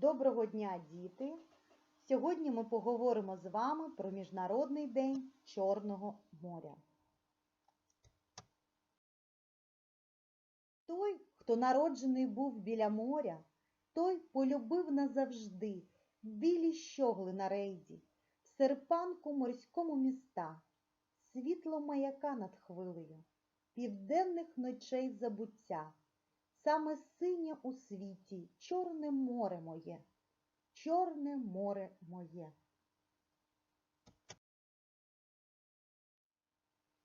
Доброго дня, діти! Сьогодні ми поговоримо з вами про Міжнародний день Чорного моря. Той, хто народжений був біля моря, той полюбив назавжди білі щогли на рейді, серпанку морському міста, світло маяка над хвилею, південних ночей забуття. Саме синє у світі Чорне море моє, Чорне море моє.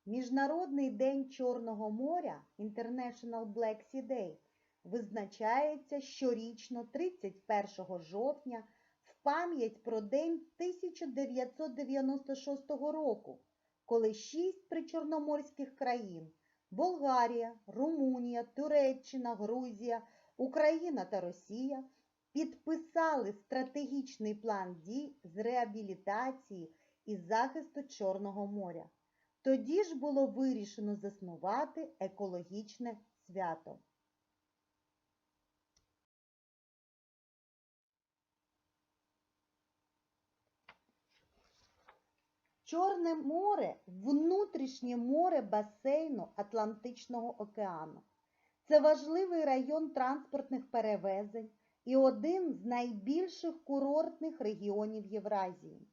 Міжнародний день Чорного моря International Black Sea Day визначається щорічно 31 жовтня в пам'ять про день 1996 року, коли шість причорноморських країн Болгарія, Румунія, Туреччина, Грузія, Україна та Росія підписали стратегічний план дій з реабілітації і захисту Чорного моря. Тоді ж було вирішено заснувати екологічне свято. Чорне море внутрішнє море басейну Атлантичного океану. Це важливий район транспортних перевезень і один з найбільших курортних регіонів Євразії.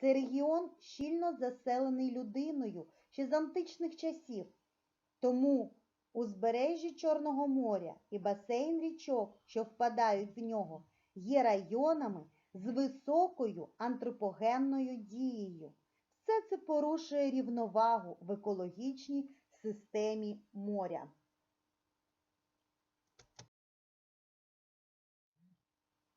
Цей регіон щільно заселений людиною ще з античних часів. Тому узбережжя Чорного моря і басейн річок, що впадають в нього, є районами з високою антропогенною дією. Все це порушує рівновагу в екологічній системі моря.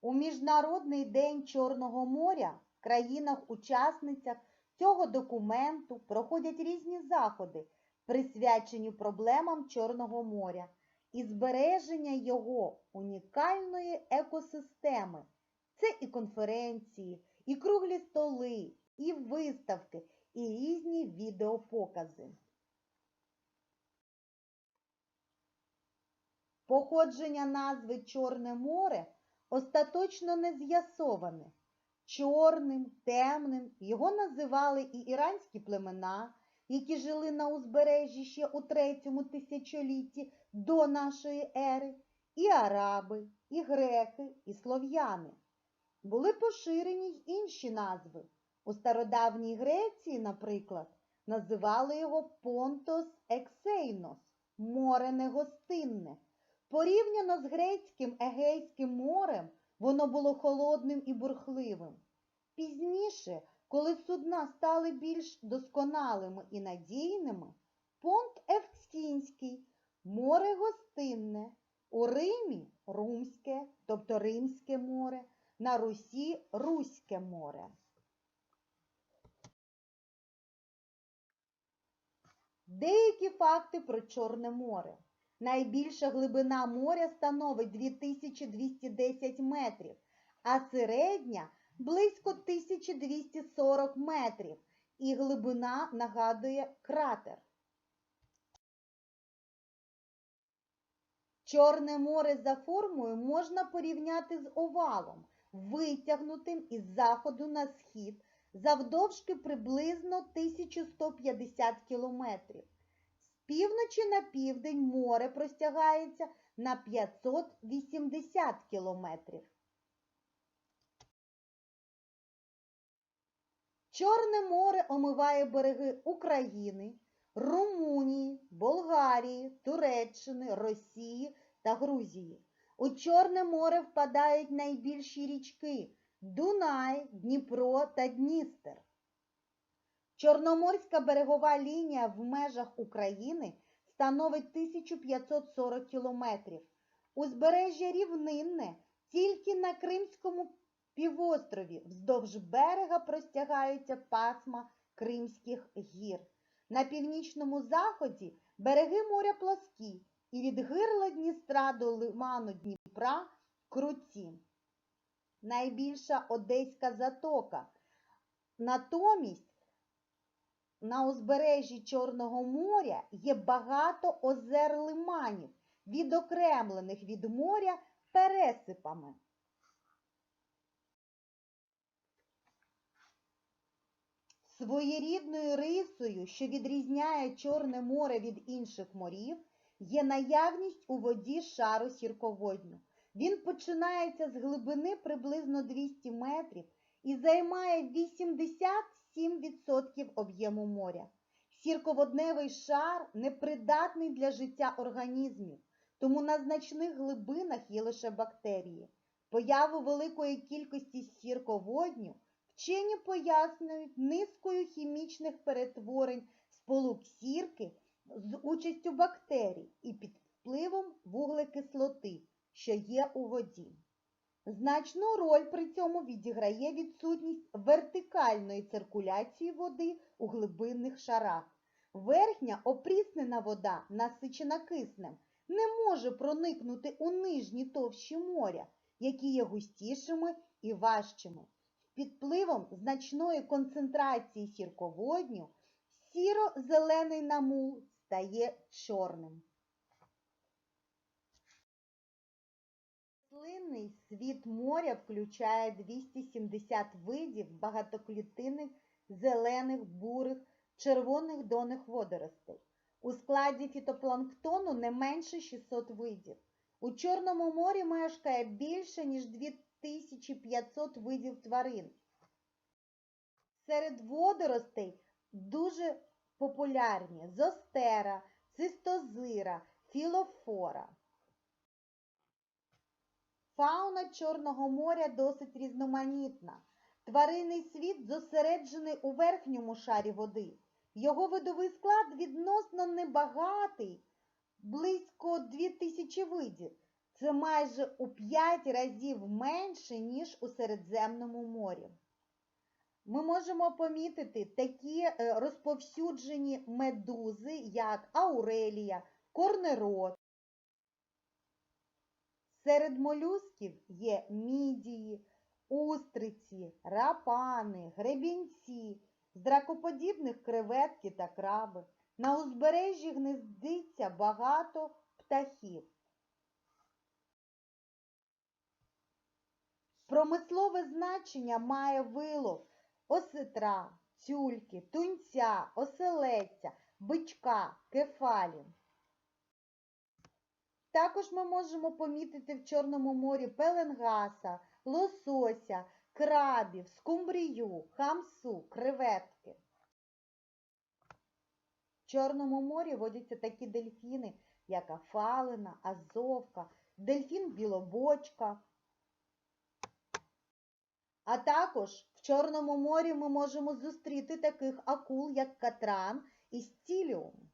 У Міжнародний день Чорного моря в країнах-учасницях цього документу проходять різні заходи, присвячені проблемам Чорного моря і збереження його унікальної екосистеми. Це і конференції, і круглі столи, і виставки, і різні відеопокази. Походження назви Чорне море остаточно не з'ясоване. Чорним, темним його називали і іранські племена, які жили на узбережжі ще у третьому тисячолітті до нашої ери, і араби, і греки, і слов'яни. Були поширені й інші назви. У стародавній Греції, наприклад, називали його Понтос Ексейнос море негостинне. Порівняно з грецьким Егейським морем, воно було холодним і бурхливим. Пізніше, коли судна стали більш досконалими і надійними, Понт Евксінський море гостинне, у Римі Румське, тобто Римське море, на Русі Руське море. Деякі факти про Чорне море. Найбільша глибина моря становить 2210 метрів, а середня близько 1240 метрів, і глибина нагадує кратер. Чорне море за формою можна порівняти з овалом, витягнутим із заходу на схід завдовжки приблизно 1150 кілометрів. З півночі на південь море простягається на 580 кілометрів. Чорне море омиває береги України, Румунії, Болгарії, Туреччини, Росії та Грузії. У Чорне море впадають найбільші річки Дунай, Дніпро та Дністер. Чорноморська берегова лінія в межах України становить 1540 кілометрів. Узбережжя рівнинне тільки на Кримському півострові вздовж берега простягаються пасма Кримських гір. На північному заході береги моря плоскі і від гирла Дністра до лиману Дніпра круті найбільша Одеська затока. Натомість на узбережжі Чорного моря є багато озер лиманів, відокремлених від моря пересипами. Своєрідною рисою, що відрізняє Чорне море від інших морів, є наявність у воді шару сірководню. Він починається з глибини приблизно 200 метрів і займає 87% об'єму моря. Сірководневий шар непридатний для життя організмів, тому на значних глибинах є лише бактерії. Появу великої кількості сірководню вчені пояснюють низкою хімічних перетворень сполук сірки з участю бактерій і під впливом вуглекислоти, що є у воді. Значну роль при цьому відіграє відсутність вертикальної циркуляції води у глибинних шарах. Верхня опріснена вода, насичена киснем, не може проникнути у нижні товщі моря, які є густішими і важчими. Під впливом значної концентрації сірководню сіро-зелений намул стає чорним. Рослинний світ моря включає 270 видів багатоклітинних зелених, бурих, червоних донних водоростей. У складі фітопланктону не менше 600 видів. У Чорному морі мешкає більше, ніж 2500 видів тварин. Серед водоростей дуже популярні зостера, цистозира, філофора. Фауна Чорного моря досить різноманітна. Тваринний світ зосереджений у верхньому шарі води. Його видовий склад відносно небагатий, близько 2000 видів. Це майже у 5 разів менше, ніж у Середземному морі. Ми можемо помітити такі е, розповсюджені медузи, як аурелія, корнерот. Серед молюсків є мідії, устриці, рапани, гребінці, з дракоподібних креветки та краби. На узбережжі гнездиться багато птахів. Промислове значення має вилов осетра, тюльки, тунця, оселедця, бичка, кефалі. Також ми можемо помітити в Чорному морі пеленгаса, лосося, крабів, скумбрію, хамсу, креветки. В Чорному морі водяться такі дельфіни, як афалина, азовка, дельфін білобочка. А також в Чорному морі ми можемо зустріти таких акул, як катран і стіліум.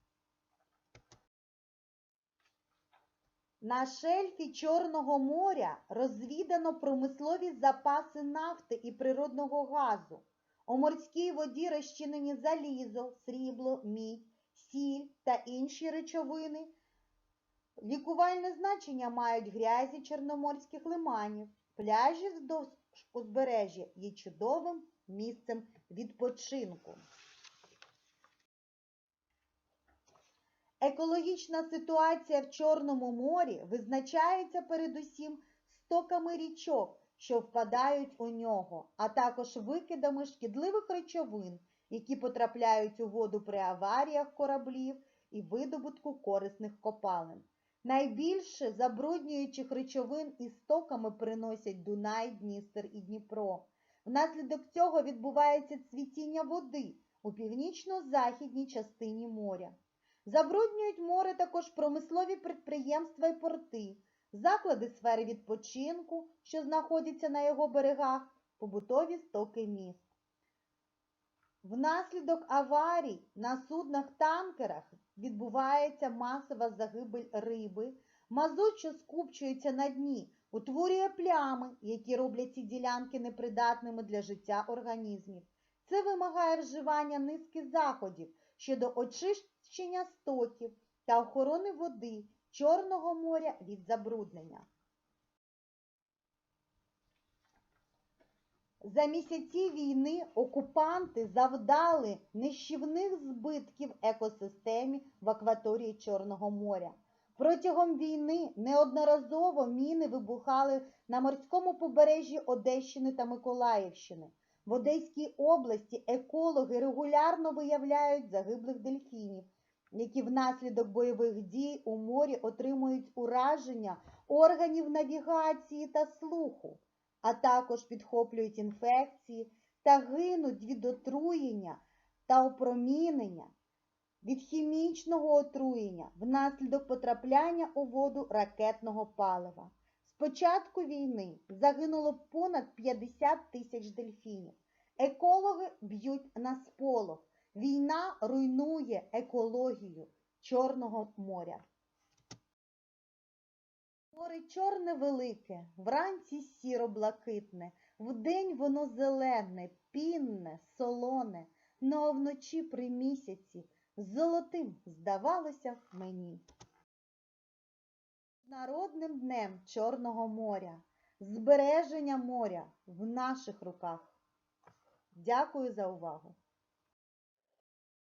На шельфі Чорного моря розвідано промислові запаси нафти і природного газу. У морській воді розчинені залізо, срібло, мідь, сіль та інші речовини. Лікувальне значення мають грязі чорноморських лиманів. Пляжі вздовж узбережжя є чудовим місцем відпочинку. Екологічна ситуація в Чорному морі визначається передусім стоками річок, що впадають у нього, а також викидами шкідливих речовин, які потрапляють у воду при аваріях кораблів і видобутку корисних копалин. Найбільше забруднюючих речовин із стоками приносять Дунай, Дністер і Дніпро. Внаслідок цього відбувається цвітіння води у північно-західній частині моря. Забруднюють море також промислові підприємства і порти, заклади сфери відпочинку, що знаходяться на його берегах, побутові стоки міст. Внаслідок аварій на суднах-танкерах відбувається масова загибель риби, мазут, що скупчується на дні, утворює плями, які роблять ці ділянки непридатними для життя організмів. Це вимагає вживання низки заходів щодо очищення стоків та охорони води Чорного моря від забруднення. За місяці війни окупанти завдали нищівних збитків екосистемі в акваторії Чорного моря. Протягом війни неодноразово міни вибухали на морському побережжі Одещини та Миколаївщини. В Одеській області екологи регулярно виявляють загиблих дельфінів, які внаслідок бойових дій у морі отримують ураження органів навігації та слуху, а також підхоплюють інфекції та гинуть від отруєння та опромінення, від хімічного отруєння внаслідок потрапляння у воду ракетного палива. З початку війни загинуло понад 50 тисяч дельфінів. Екологи б'ють на сполох. Війна руйнує екологію Чорного моря. Море чорне велике, вранці сіро-блакитне, вдень воно зелене, пінне, солоне, ну а вночі при місяці золотим здавалося мені. Народним днем Чорного моря, збереження моря в наших руках. Дякую за увагу!